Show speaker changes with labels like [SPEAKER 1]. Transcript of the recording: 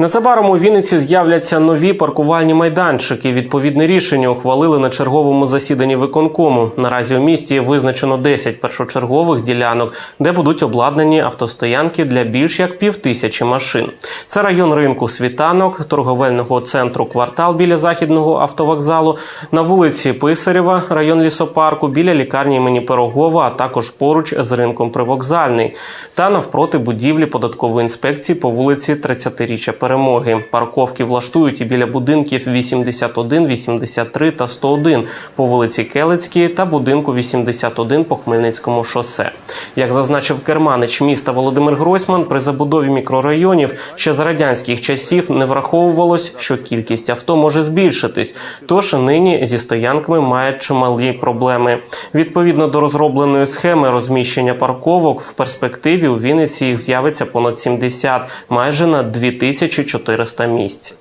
[SPEAKER 1] Незабаром у Вінниці з'являться нові паркувальні майданчики. Відповідне рішення ухвалили на черговому засіданні виконкому. Наразі у місті визначено 10 першочергових ділянок, де будуть обладнані автостоянки для більш як півтисячі машин. Це район ринку світанок, торговельного центру квартал біля західного автовокзалу, на вулиці Писарєва, район лісопарку, біля лікарні імені Пирогова, а також поруч з ринком Привокзальний та навпроти будівлі податкової інспекції по вулиці 30-річчя перемоги. Парковки влаштують і біля будинків 81, 83 та 101 по вулиці Келицькій та будинку 81 по Хмельницькому шосе. Як зазначив керманич міста Володимир Гройсман, при забудові мікрорайонів ще з радянських часів не враховувалось, що кількість авто може збільшитись. Тож нині зі стоянками мають чималі проблеми. Відповідно до розробленої схеми розміщення парковок в перспективі у Вінниці їх з'явиться понад 70, майже на 2400 місць.